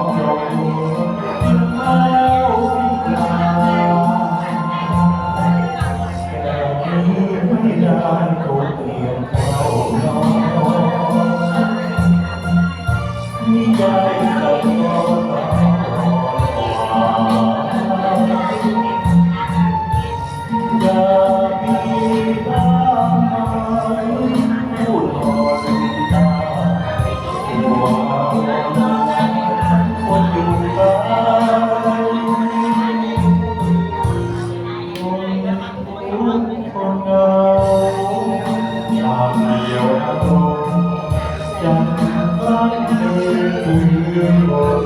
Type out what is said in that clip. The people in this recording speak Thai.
ร้ you,